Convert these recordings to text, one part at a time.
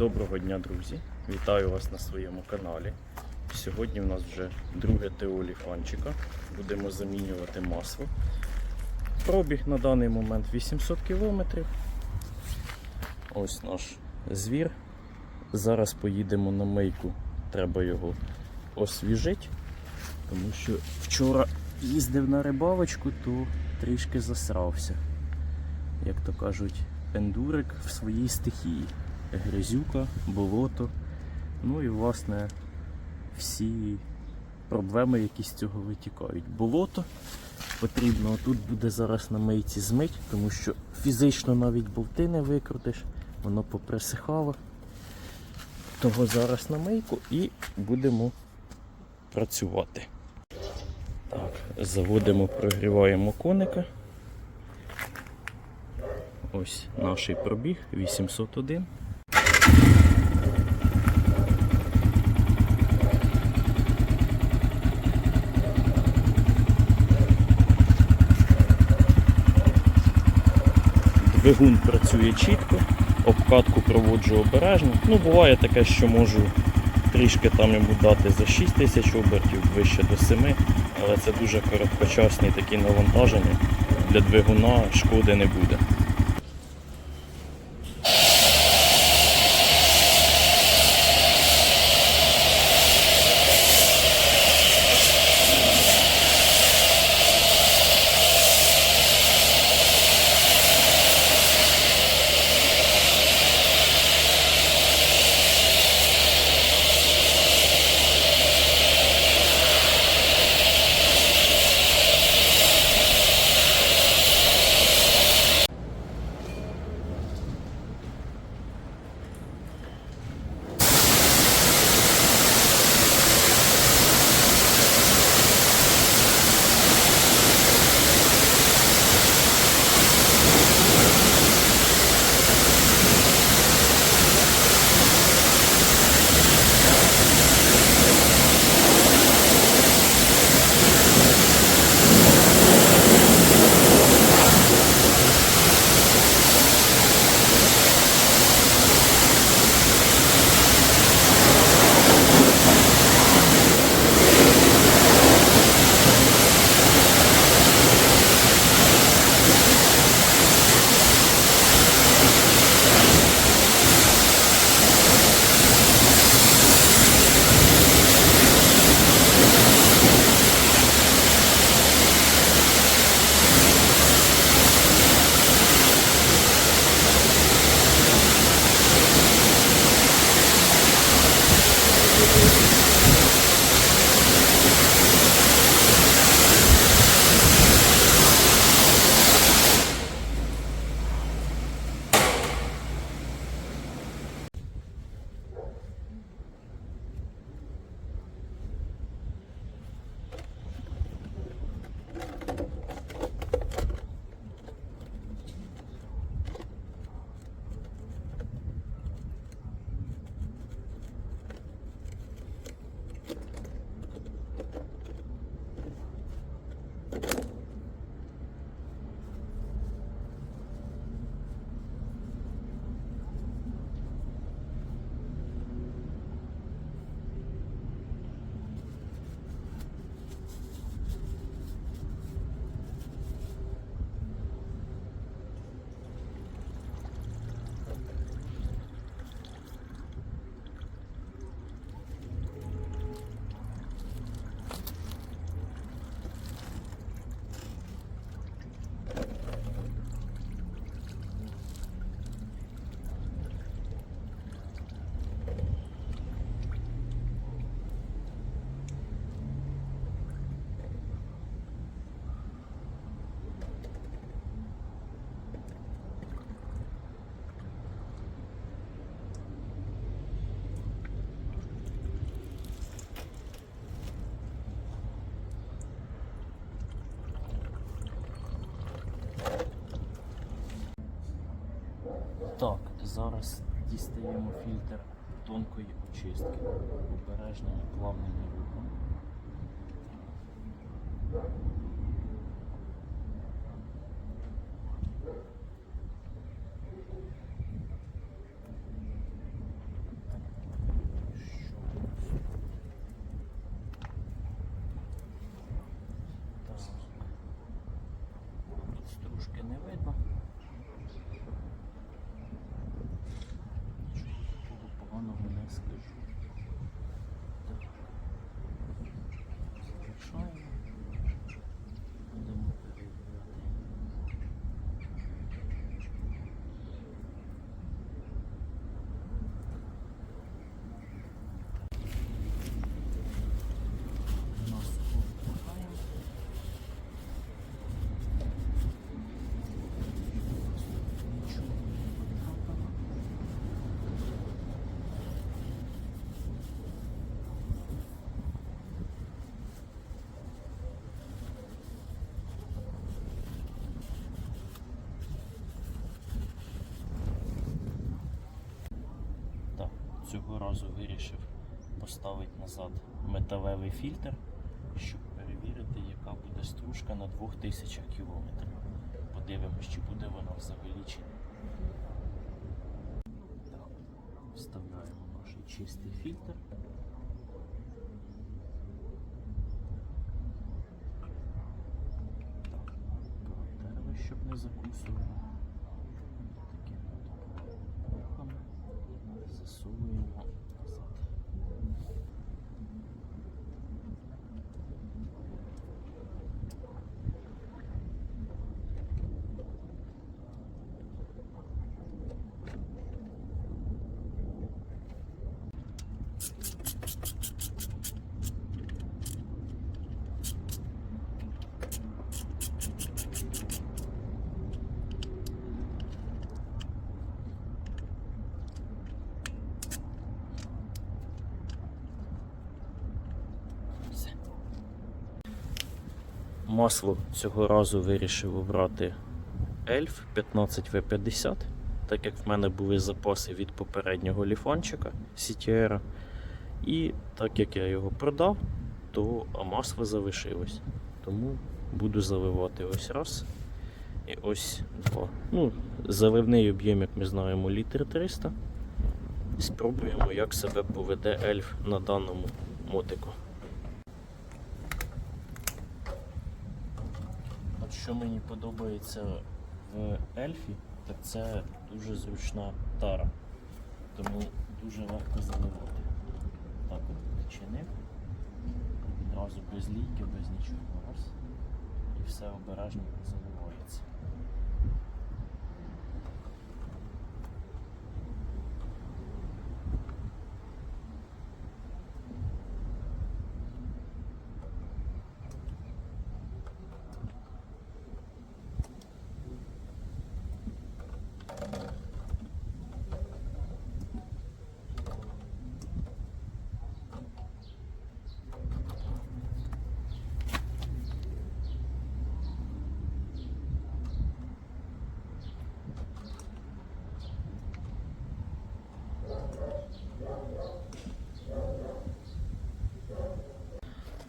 Доброго дня, друзі! Вітаю вас на своєму каналі. Сьогодні у нас вже друге ТО ліфанчика. Будемо замінювати масло. Пробіг на даний момент 800 км. Ось наш звір. Зараз поїдемо на мийку. Треба його освіжити, тому що вчора їздив на рибалочку, то трішки засрався. Як то кажуть, ендурик в своїй стихії. Грязюка, болото. Ну і власне всі проблеми, які з цього витікають. Болото потрібно тут буде зараз на мийці змить, тому що фізично навіть болти не викрутиш, воно поприсихало. Того зараз на мийку і будемо працювати. Так, заводимо, прогріваємо коника. Ось наш пробіг 801. Двигун працює чітко, обкатку проводжу обережно. Ну, буває таке, що можу трішки там йому дати за 6 тисяч обертів, вище до 7, але це дуже короткочасні такі навантаження. Для двигуна шкоди не буде. Так, зараз дістаємо фільтр тонкої очистки обережним плавним рухом. Поганого не скажу. Залишаємо. Будемо перевіряти. Маску вмикаємо. Нічого не потрапило. Так, цього разу вирішив поставити назад металевий фільтр, щоб перевірити, яка буде стружка на 2000 км. Подивимось, чи буде вона взагалі чи. Так, вставляємо наш чистий фільтр. Так, щоб не закусувало. Такими от рухами засовуємо назад. Все. Масло цього разу вирішив обрати Ельф 15В50, так як в мене були запаси від попереднього ліфончика CTR. І так як я його продав, то масло залишилось. Тому буду заливати ось раз. І ось два. Ну, заливний об'єм, як ми знаємо, літр 300. Спробуємо, як себе поведе ельф на даному мотику. От що мені подобається в ельфі, так це дуже зручна тара. Тому дуже легко заливати. Так от відчинив. одразу без лійки, без нічого. Раз. І все обережно заливається.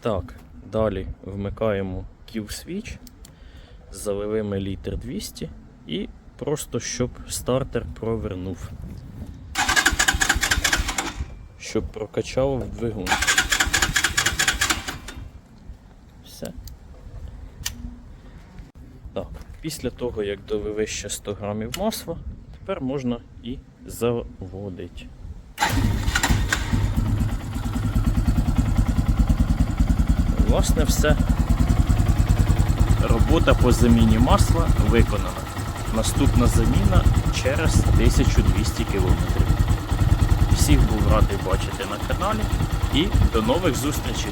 Так, далі вмикаємо Q-Switch, залили літр 200 і просто щоб стартер провернув. Щоб прокачав двигун. Все. Так, після того, як довели ще 100 грамів масла, тепер можна і заводити. Власне, все. Робота по заміні масла виконана. Наступна заміна через 1200 км. Всіх був радий бачити на каналі і до нових зустрічей!